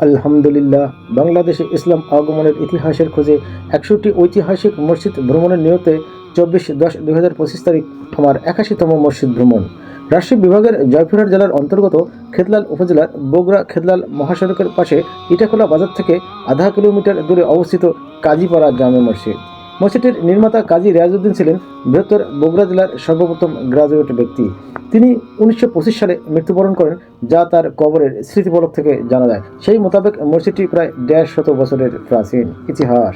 আলহামদুলিল্লাহ, বাংলাদেশে ইসলাম আগমনের ইতিহাসের খোঁজে একষট্টি ঐতিহাসিক মসজিদ ভ্রমণের নিয়তে চব্বিশ দশ দুই হাজার পঁচিশ তারিখ আমার একাশিতম মসজিদ ভ্রমণ। রাজশাহী বিভাগের জয়পুরহাট জেলার অন্তর্গত খেতলাল উপজেলার বগুড়া খেতলাল মহাসড়কের পাশে ইটাখোলা বাজার থেকে আধা কিলোমিটার দূরে অবস্থিত কাজীপাড়া জামে মসজিদ। মসজিদটির নির্মাতা কাজী রিয়াজউদ্দিন ছিলেন বৃহত্তর বগুড়া জেলার সর্বপ্রথম গ্রাজুয়েট ব্যক্তি। তিনি উনিশশো পঁচিশ সালে মৃত্যুবরণ করেন, যা তার কবরের স্মৃতিফলক থেকে জানা যায়। সেই মোতাবেক মসজিদটি প্রায় দেড় শত বছরের প্রাচীন ইতিহাস।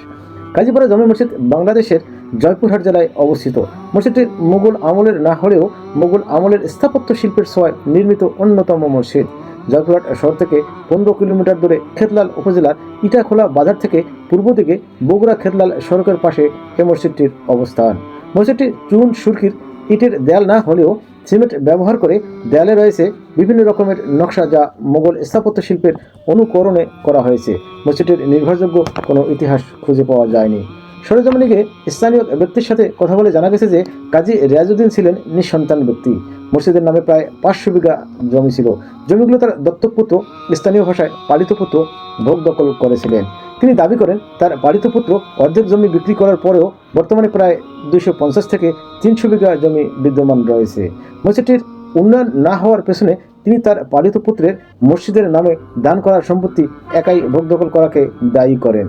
কাজীপাড়া জামে মসজিদ বাংলাদেশের জয়পুরহাট জেলায় অবস্থিত। মসজিদটি মুঘল আমলের না হলেও মুঘল আমলের স্থাপত্য শিল্পের ছোঁয়ায় নির্মিত অন্যতম মসজিদ। জয়পুরহাট শহর থেকে পনেরো কিলোমিটার দূরে খেতলাল উপজেলার ইটাখোলা বাজার থেকে পূর্ব দিকে বগুড়া খেতলাল সড়কের পাশে এ মসজিদটির অবস্থান। মসজিদটি চুন, সুরকির, ইটের দেয়াল না হলেও সিমেন্ট ব্যবহার করে দেয়ালে রয়েছে বিভিন্ন রকমের নকশা যা মোগল স্থাপত্য শিল্পের অনুকরণে করা হয়েছে। মসজিদটির নির্ভরযোগ্য কোনো ইতিহাস খুঁজে পাওয়া যায়নি। সরেজমিনিকে স্থানীয় ব্যক্তির সাথে কথা বলে জানা গেছে যে কাজী রিয়াজউদ্দিন ছিলেন নিঃসন্তান ব্যক্তি। মসজিদের নামে প্রায় পাঁচশো বিঘা জমি ছিল। জমিগুলো তার দত্তক পুত্র স্থানীয় ভাষায় পালিত পুত্র ভোগ দখল করেছিলেন। তিনি দাবি করেন তার পালিত পুত্র অর্ধেক জমি বিক্রি করার পরেও বর্তমানে প্রায় দুইশো পঞ্চাশ থেকে তিনশো বিঘা জমি বিদ্যমান রয়েছে। মসজিদটির উন্নয়ন না হওয়ার পেছনে তিনি তার পালিত পুত্রের মসজিদের নামে দান করার সম্পত্তি একাই ভোগ দখল করাকে দায়ী করেন।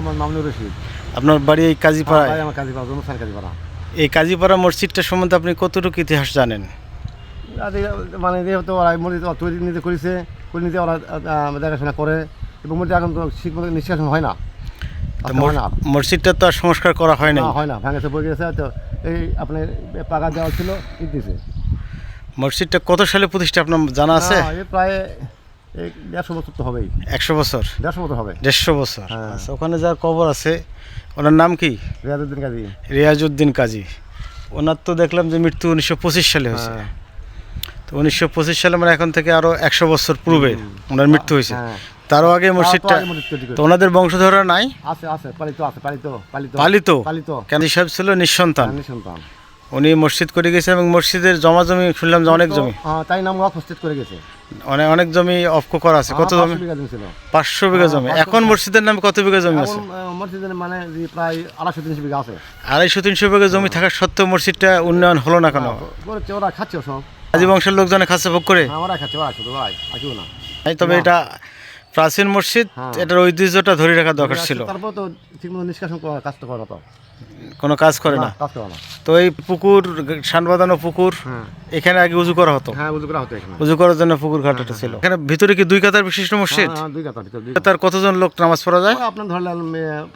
আমার মামনুর রশিদ। আপনার বাড়ি এই কাজীপাড়ায়? আমার কাজীপাড়া। এই কাজীপাড়া মসজিদটা সম্বন্ধে আপনি কতটুকু ইতিহাস জানেন? মানে যেহেতু ওরা মসজিদ তৈরি নিজে করেছে করে নিতে ওরা দেখাশোনা করে এবং মসজিদ এখন তো ঠিক মতো নিষ্কাশন হয় না। মসজিদটা তো আর সংস্কার করা হয় না, হয় না ভাঙেছে বই গেছে তো এই আপনার পাকা দেওয়া ছিল দিছে। মসজিদটা কত সালে প্রতিষ্ঠা আপনার জানা আছে? প্রায় এই দেড়শো বছর তো হবেই। একশো বছর? দেড়শো বছর হবে। দেড়শো বছর। হ্যাঁ। আচ্ছা, ওখানে যার কবর আছে ওনার নাম কি? রিয়াজুদ্দিন কাজী। রিয়াজউদ্দিন কাজী। ওনার তো দেখলাম যে মৃত্যু উনিশশো পঁচিশ সালে হয়েছে। হ্যাঁ। তো উনিশশো পঁচিশ সালে মানে এখন থেকে আরও একশো বছর পূর্বে ওনার মৃত্যু হয়েছে। হ্যাঁ। তারও আগে মসজিদটা মসজিদ তো ওনাদের বংশধররা নাই? আছে আছে পালিত আছে পালিত পালিত। পালিত? পালিত। কেন সাহেব ছিল নিঃসন্তান? আমি উনি মসজিদ করে গেছে এবং মসজিদের জমা জমি শুনলাম যে অনেক জমি। হ্যাঁ, তাই নাম উপস্থিত করে গেছে। অনেক অনেক জমি অফকো করা আছে। কত হ্যাঁ, জমি পাঁচশো বিঘা জমি। এখন মসজিদের নামে কত বিঘা জমি আছে? মসজিদের মানে প্রায় আড়াইশো তিনশো বিঘা আছে। আড়াইশো তিনশো বিঘা জমি থাকা সত্ত্বেও মসজিদটা উন্নয়ন হলো না কেন? ওরা খাচ্ছে সব। কাজী বংশের লোকজনে খাচ্ছে ভোগ করে? হ্যাঁ, ওরা খাচ্ছে ওরা শুধু আর কেউ না। তাই তবে এটা প্রাচীন মসজিদ হ্যাঁ। এটার ঐতিহ্যটা ধরে রাখা দরকার ছিল। তারপর তো ঠিক মতো নিষ্কাশন করা কাজ তো করে তো। কোনো কাজ করে না না, কাজ করে না। তো এই পুকুর শান বাঁধানো পুকুর হ্যাঁ। এখানে আগে উজু করা হতো? হ্যাঁ বুঝতে করা হতো এখানে। উজু করার জন্য পুকুর ঘাটটা ছিল। এখানে ভিতরে কি দুই কাতার বিশিষ্ট মসজিদ? হ্যাঁ, দুই কাতার ভিতর দুই তার কতজন লোক নামাজ পড়া যায়? আপনার ধরলেন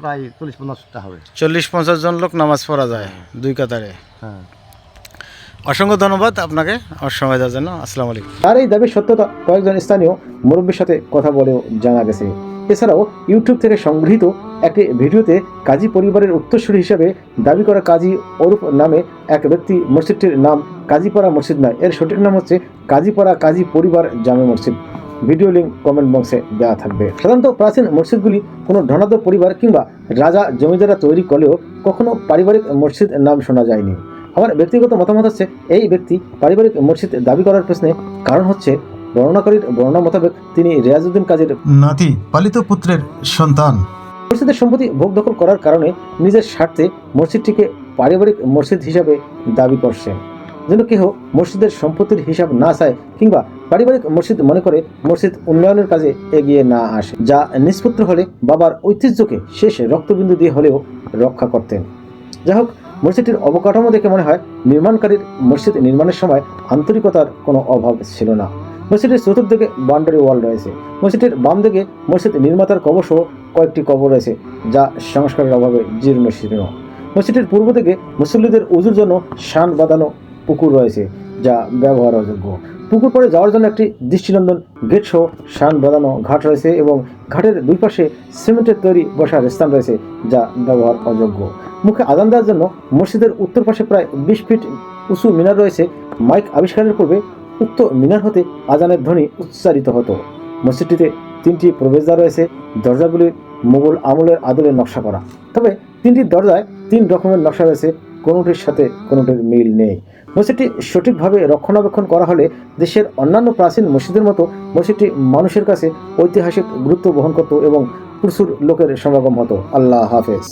প্রায় চল্লিশ পঞ্চাশটা হবে। চল্লিশ পঞ্চাশ জন লোক নামাজ পড়া যায় দুই কাতারে। হ্যাঁ। অসংখ্য ধন্যবাদ আপনাকে, আমার সময় দেওয়ার জন্য। আসসালামু আলাইকুম। তার এই দাবির সত্যতা কয়েকজন স্থানীয় মুরব্বীর সাথে কথা বলেও জানা গেছে। এছাড়াও ইউটিউব থেকে সংগৃহীত একটি ভিডিওতে কাজী পরিবারের উত্তরসূরি হিসেবে দাবি করা কাজী অরূপ নামে এক ব্যক্তি মসজিদটির নাম কাজীপাড়া মসজিদ নয়। এর সঠিক নাম হচ্ছে কাজীপাড়া কাজী পরিবার জামে মসজিদ। ভিডিও লিঙ্ক কমেন্ট বক্সে দেওয়া থাকবে। সাধারণত প্রাচীন মসজিদগুলি কোনো ধনাঢ্য পরিবার কিংবা রাজা জমিদারা তৈরি করলেও কখনো পারিবারিক মসজিদ নাম শোনা যায়নি। আমার ব্যক্তিগত মতামত হচ্ছে এই ব্যক্তি পারিবারিক মসজিদ দাবি করার প্রশ্নে কারণ হচ্ছে বর্ণনাকারীর বর্ণনা মোতাবেক তিনি রিয়াজউদ্দিন কাজীর নাতি পালিত পুত্রের সন্তান। মসজিদের সম্পত্তি ভোগ দখল করার কারণে নিজের স্বার্থে মসজিদটিকে পারিবারিক মসজিদ হিসাবে দাবি করছেন যেন কেহ মসজিদের সম্পত্তির হিসাব না চায় কিংবা পারিবারিক মসজিদ মনে করে মসজিদ উন্নয়নের কাজে এগিয়ে না আসে যা নিষ্পুত্র হলে বাবার ঐতিহ্যকে শেষ রক্তবিন্দু দিয়ে হলেও রক্ষা করতেন। যাই হোক মসজিদটির অবকাঠামো দেখে মনে হয় নির্মাণকারীর মসজিদ নির্মাণের সময় আন্তরিকতার কোনো অভাব ছিল না। মসজিদের চতুর্দিকে বাউন্ডারি ওয়াল রয়েছে। মসজিদের বাম দিকে মসজিদ নির্মাতার কবর সহ কয়েকটি কবর রয়েছে, যা সংস্কারের অভাবে জীর্ণ শীর্ণ। মসজিদের পূর্ব দিকে মুসল্লিদের উজুর জন্য শান বাঁধানো পুকুর রয়েছে, যা ব্যবহারযোগ্য। পুকুর পরে যাওয়ার জন্য একটি দৃষ্টিনন্দন গেট সহ শান বাঁধানো ঘাট রয়েছে এবং ঘাটের দুই পাশে সিমেন্টের তৈরি বসার স্থান রয়েছে, যা ব্যবহার অযোগ্য। মুখে আদান দেওয়ার জন্য মসজিদের উত্তর পাশে প্রায় বিশ ফিট উঁচু মিনার রয়েছে। মাইক আবিষ্কারের পূর্বে উক্ত মিনার হতে আজানের ধ্বনি উচ্চারিত হতো। মসজিদটিতে তিনটি প্রবেশদ্বার রয়েছে দরজাগুলি মুঘল আমলের আদলে নকশা করা। তবে তিনটি দরজায় তিন রকমের নকশা রয়েছে। কোনোটির সাথে কোনোটির মিল নেই। মসজিদটি সঠিকভাবে রক্ষণাবেক্ষণ করা হলে দেশের অন্যান্য প্রাচীন মসজিদের মতো মসজিদটি মানুষের কাছে ঐতিহাসিক গুরুত্ব বহন করত এবং প্রচুর লোকের সমাগম হতো। আল্লাহ হাফেজ।